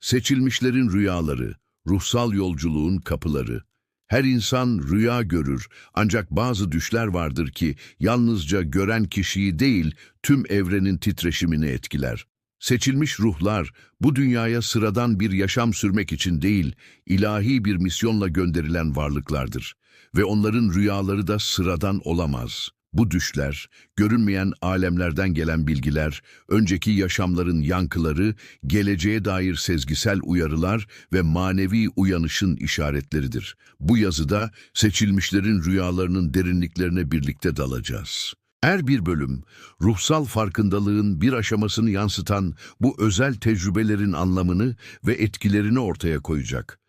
Seçilmişlerin rüyaları, ruhsal yolculuğun kapıları. Her insan rüya görür ancak bazı düşler vardır ki yalnızca gören kişiyi değil tüm evrenin titreşimini etkiler. Seçilmiş ruhlar bu dünyaya sıradan bir yaşam sürmek için değil, ilahi bir misyonla gönderilen varlıklardır ve onların rüyaları da sıradan olamaz. Bu düşler, görünmeyen alemlerden gelen bilgiler, önceki yaşamların yankıları, geleceğe dair sezgisel uyarılar ve manevi uyanışın işaretleridir. Bu yazıda seçilmişlerin rüyalarının derinliklerine birlikte dalacağız. Her bir bölüm, ruhsal farkındalığın bir aşamasını yansıtan bu özel tecrübelerin anlamını ve etkilerini ortaya koyacak.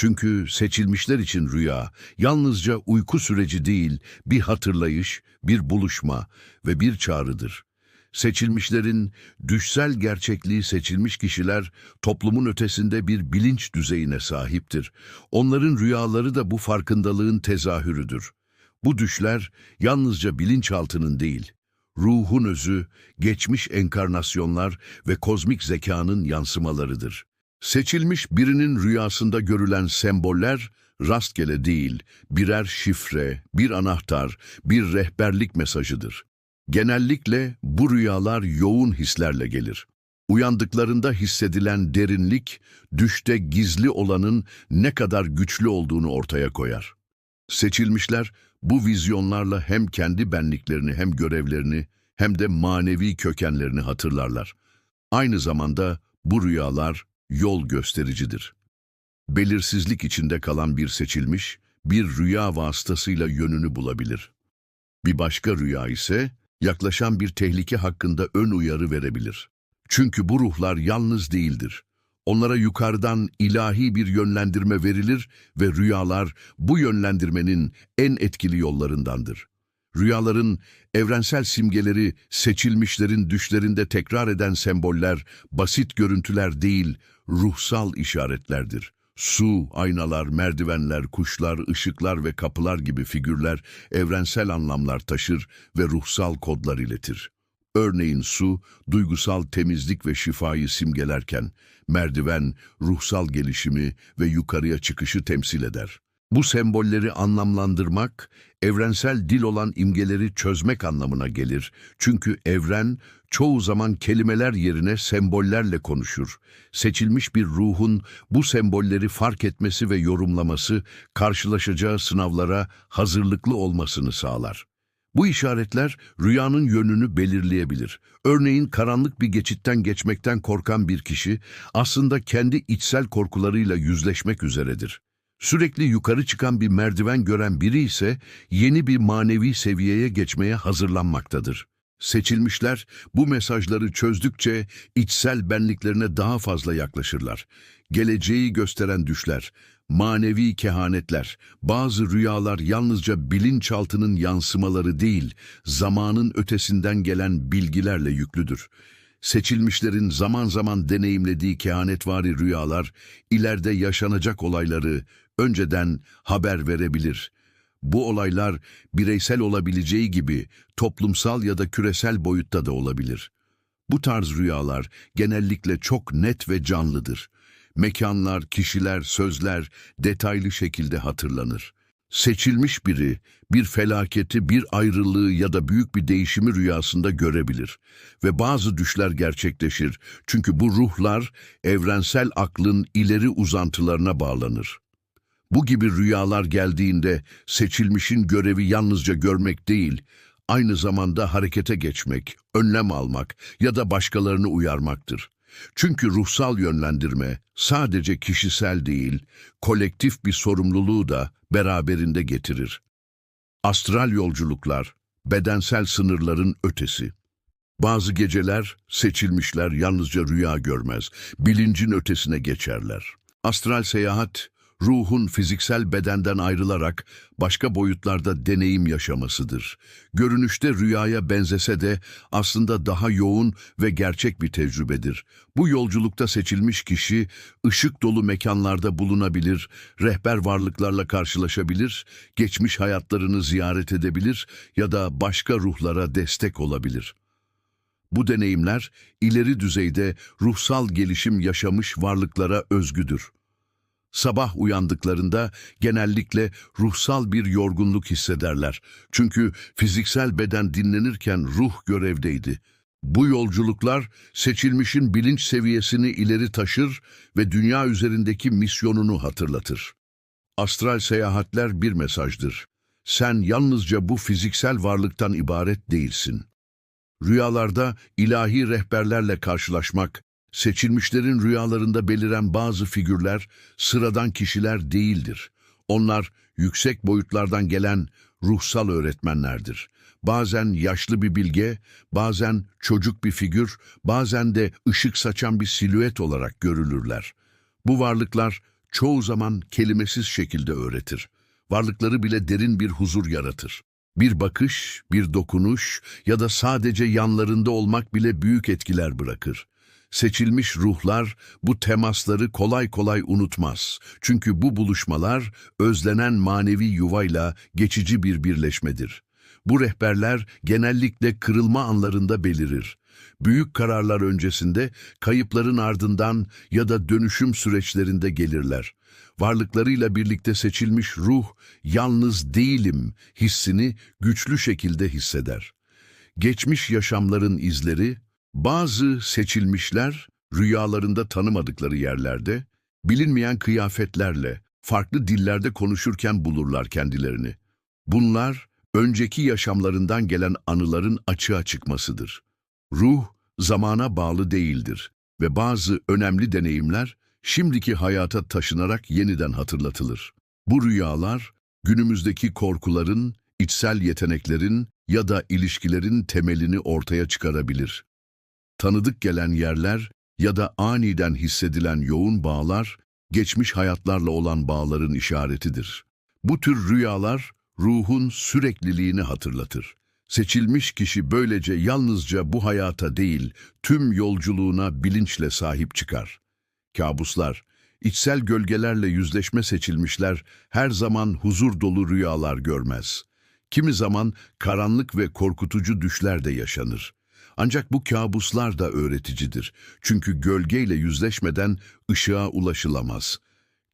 Çünkü seçilmişler için rüya yalnızca uyku süreci değil, bir hatırlayış, bir buluşma ve bir çağrıdır. Seçilmişlerin düşsel gerçekliği seçilmiş kişiler toplumun ötesinde bir bilinç düzeyine sahiptir. Onların rüyaları da bu farkındalığın tezahürüdür. Bu düşler yalnızca bilinçaltının değil, ruhun özü, geçmiş enkarnasyonlar ve kozmik zekanın yansımalarıdır. Seçilmiş birinin rüyasında görülen semboller rastgele değil, birer şifre, bir anahtar, bir rehberlik mesajıdır. Genellikle bu rüyalar yoğun hislerle gelir. Uyandıklarında hissedilen derinlik, düşte gizli olanın ne kadar güçlü olduğunu ortaya koyar. Seçilmişler bu vizyonlarla hem kendi benliklerini hem görevlerini hem de manevi kökenlerini hatırlarlar. Aynı zamanda bu rüyalar yol göstericidir. Belirsizlik içinde kalan bir seçilmiş, bir rüya vasıtasıyla yönünü bulabilir. Bir başka rüya ise yaklaşan bir tehlike hakkında ön uyarı verebilir. Çünkü bu ruhlar yalnız değildir. Onlara yukarıdan ilahi bir yönlendirme verilir ve rüyalar bu yönlendirmenin en etkili yollarındandır. Rüyaların evrensel simgeleri seçilmişlerin düşlerinde tekrar eden semboller, basit görüntüler değil, ruhsal işaretlerdir. Su, aynalar, merdivenler, kuşlar, ışıklar ve kapılar gibi figürler evrensel anlamlar taşır ve ruhsal kodlar iletir. Örneğin su, duygusal temizlik ve şifayı simgelerken, merdiven, ruhsal gelişimi ve yukarıya çıkışı temsil eder. Bu sembolleri anlamlandırmak, evrensel dil olan imgeleri çözmek anlamına gelir. Çünkü evren çoğu zaman kelimeler yerine sembollerle konuşur. Seçilmiş bir ruhun bu sembolleri fark etmesi ve yorumlaması, karşılaşacağı sınavlara hazırlıklı olmasını sağlar. Bu işaretler rüyanın yönünü belirleyebilir. Örneğin karanlık bir geçitten geçmekten korkan bir kişi aslında kendi içsel korkularıyla yüzleşmek üzeredir. Sürekli yukarı çıkan bir merdiven gören biri ise yeni bir manevi seviyeye geçmeye hazırlanmaktadır. Seçilmişler bu mesajları çözdükçe içsel benliklerine daha fazla yaklaşırlar. Geleceği gösteren düşler, manevi kehanetler, bazı rüyalar yalnızca bilinçaltının yansımaları değil, zamanın ötesinden gelen bilgilerle yüklüdür. Seçilmişlerin zaman zaman deneyimlediği kehanetvari rüyalar, ileride yaşanacak olayları önceden haber verebilir. Bu olaylar bireysel olabileceği gibi toplumsal ya da küresel boyutta da olabilir. Bu tarz rüyalar genellikle çok net ve canlıdır. Mekanlar, kişiler, sözler detaylı şekilde hatırlanır. Seçilmiş biri bir felaketi, bir ayrılığı ya da büyük bir değişimi rüyasında görebilir ve bazı düşler gerçekleşir çünkü bu ruhlar evrensel aklın ileri uzantılarına bağlanır. Bu gibi rüyalar geldiğinde seçilmişin görevi yalnızca görmek değil, aynı zamanda harekete geçmek, önlem almak ya da başkalarını uyarmaktır. Çünkü ruhsal yönlendirme sadece kişisel değil, kolektif bir sorumluluğu da beraberinde getirir. Astral yolculuklar, bedensel sınırların ötesi. Bazı geceler seçilmişler yalnızca rüya görmez, bilincin ötesine geçerler. Astral seyahat, ruhun fiziksel bedenden ayrılarak başka boyutlarda deneyim yaşamasıdır. Görünüşte rüyaya benzese de aslında daha yoğun ve gerçek bir tecrübedir. Bu yolculukta seçilmiş kişi ışık dolu mekanlarda bulunabilir, rehber varlıklarla karşılaşabilir, geçmiş hayatlarını ziyaret edebilir ya da başka ruhlara destek olabilir. Bu deneyimler ileri düzeyde ruhsal gelişim yaşamış varlıklara özgüdür. Sabah uyandıklarında genellikle ruhsal bir yorgunluk hissederler. Çünkü fiziksel beden dinlenirken ruh görevdeydi. Bu yolculuklar seçilmişin bilinç seviyesini ileri taşır ve dünya üzerindeki misyonunu hatırlatır. Astral seyahatler bir mesajdır. Sen yalnızca bu fiziksel varlıktan ibaret değilsin. Rüyalarda ilahi rehberlerle karşılaşmak, seçilmişlerin rüyalarında beliren bazı figürler sıradan kişiler değildir. Onlar yüksek boyutlardan gelen ruhsal öğretmenlerdir. Bazen yaşlı bir bilge, bazen çocuk bir figür, bazen de ışık saçan bir silüet olarak görülürler. Bu varlıklar çoğu zaman kelimesiz şekilde öğretir. Varlıkları bile derin bir huzur yaratır. Bir bakış, bir dokunuş ya da sadece yanlarında olmak bile büyük etkiler bırakır. Seçilmiş ruhlar bu temasları kolay kolay unutmaz. Çünkü bu buluşmalar özlenen manevi yuvayla geçici bir birleşmedir. Bu rehberler genellikle kırılma anlarında belirir. Büyük kararlar öncesinde, kayıpların ardından ya da dönüşüm süreçlerinde gelirler. Varlıklarıyla birlikte seçilmiş ruh, yalnız değilim hissini güçlü şekilde hisseder. Geçmiş yaşamların izleri, bazı seçilmişler rüyalarında tanımadıkları yerlerde, bilinmeyen kıyafetlerle, farklı dillerde konuşurken bulurlar kendilerini. Bunlar, önceki yaşamlarından gelen anıların açığa çıkmasıdır. Ruh, zamana bağlı değildir ve bazı önemli deneyimler, şimdiki hayata taşınarak yeniden hatırlatılır. Bu rüyalar, günümüzdeki korkuların, içsel yeteneklerin ya da ilişkilerin temelini ortaya çıkarabilir. Tanıdık gelen yerler ya da aniden hissedilen yoğun bağlar, geçmiş hayatlarla olan bağların işaretidir. Bu tür rüyalar, ruhun sürekliliğini hatırlatır. Seçilmiş kişi böylece yalnızca bu hayata değil, tüm yolculuğuna bilinçle sahip çıkar. Kabuslar, içsel gölgelerle yüzleşme seçilmişler her zaman huzur dolu rüyalar görmez. Kimi zaman karanlık ve korkutucu düşler de yaşanır. Ancak bu kabuslar da öğreticidir. Çünkü gölgeyle yüzleşmeden ışığa ulaşılamaz.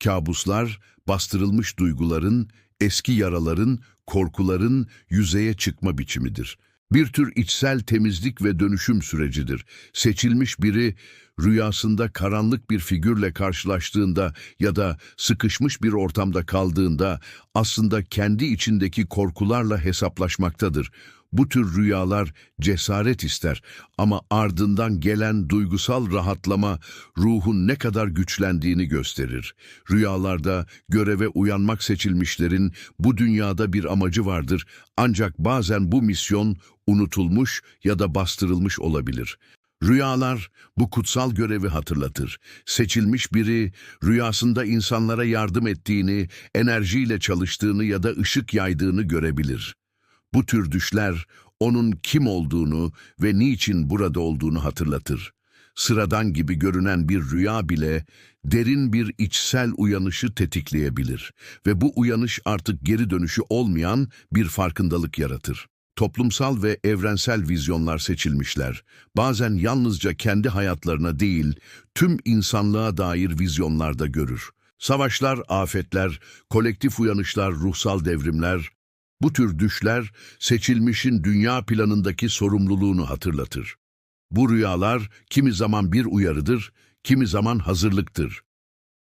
Kabuslar, bastırılmış duyguların, eski yaraların, korkuların yüzeye çıkma biçimidir. Bir tür içsel temizlik ve dönüşüm sürecidir. Seçilmiş biri rüyasında karanlık bir figürle karşılaştığında ya da sıkışmış bir ortamda kaldığında aslında kendi içindeki korkularla hesaplaşmaktadır. Bu tür rüyalar cesaret ister ama ardından gelen duygusal rahatlama ruhun ne kadar güçlendiğini gösterir. Rüyalarda göreve uyanmak seçilmişlerin bu dünyada bir amacı vardır ancak bazen bu misyon unutulmuş ya da bastırılmış olabilir. Rüyalar bu kutsal görevi hatırlatır. Seçilmiş biri rüyasında insanlara yardım ettiğini, enerjiyle çalıştığını ya da ışık yaydığını görebilir. Bu tür düşler onun kim olduğunu ve niçin burada olduğunu hatırlatır. Sıradan gibi görünen bir rüya bile derin bir içsel uyanışı tetikleyebilir ve bu uyanış artık geri dönüşü olmayan bir farkındalık yaratır. Toplumsal ve evrensel vizyonlar seçilmişler. Bazen yalnızca kendi hayatlarına değil, tüm insanlığa dair vizyonlarda görür. Savaşlar, afetler, kolektif uyanışlar, ruhsal devrimler, bu tür düşler seçilmişin dünya planındaki sorumluluğunu hatırlatır. Bu rüyalar kimi zaman bir uyarıdır, kimi zaman hazırlıktır.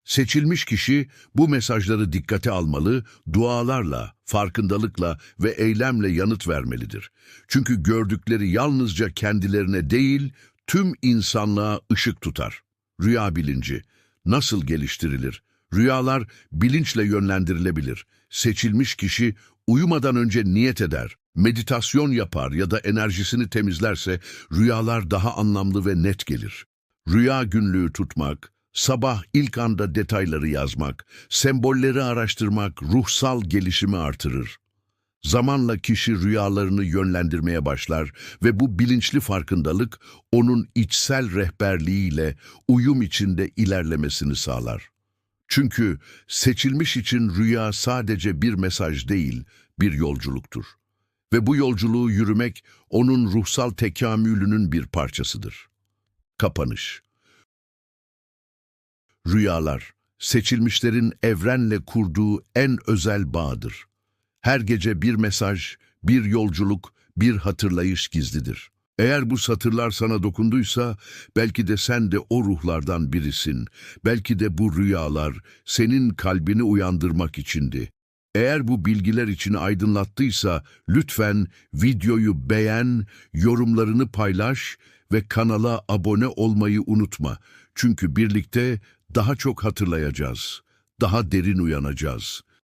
Seçilmiş kişi bu mesajları dikkate almalı, dualarla, farkındalıkla ve eylemle yanıt vermelidir. Çünkü gördükleri yalnızca kendilerine değil, tüm insanlığa ışık tutar. Rüya bilinci nasıl geliştirilir? Rüyalar bilinçle yönlendirilebilir. Seçilmiş kişi uyumadan önce niyet eder, meditasyon yapar ya da enerjisini temizlerse rüyalar daha anlamlı ve net gelir. Rüya günlüğü tutmak, sabah ilk anda detayları yazmak, sembolleri araştırmak ruhsal gelişimi artırır. Zamanla kişi rüyalarını yönlendirmeye başlar ve bu bilinçli farkındalık onun içsel rehberliğiyle uyum içinde ilerlemesini sağlar. Çünkü seçilmiş için rüya sadece bir mesaj değil, bir yolculuktur. Ve bu yolculuğu yürümek onun ruhsal tekamülünün bir parçasıdır. Kapanış Rüyalar, seçilmişlerin evrenle kurduğu en özel bağdır. Her gece bir mesaj, bir yolculuk, bir hatırlayış gizlidir. Eğer bu satırlar sana dokunduysa, belki de sen de o ruhlardan birisin. Belki de bu rüyalar senin kalbini uyandırmak içindi. Eğer bu bilgiler içini aydınlattıysa, lütfen videoyu beğen, yorumlarını paylaş ve kanala abone olmayı unutma. Çünkü birlikte daha çok hatırlayacağız, daha derin uyanacağız.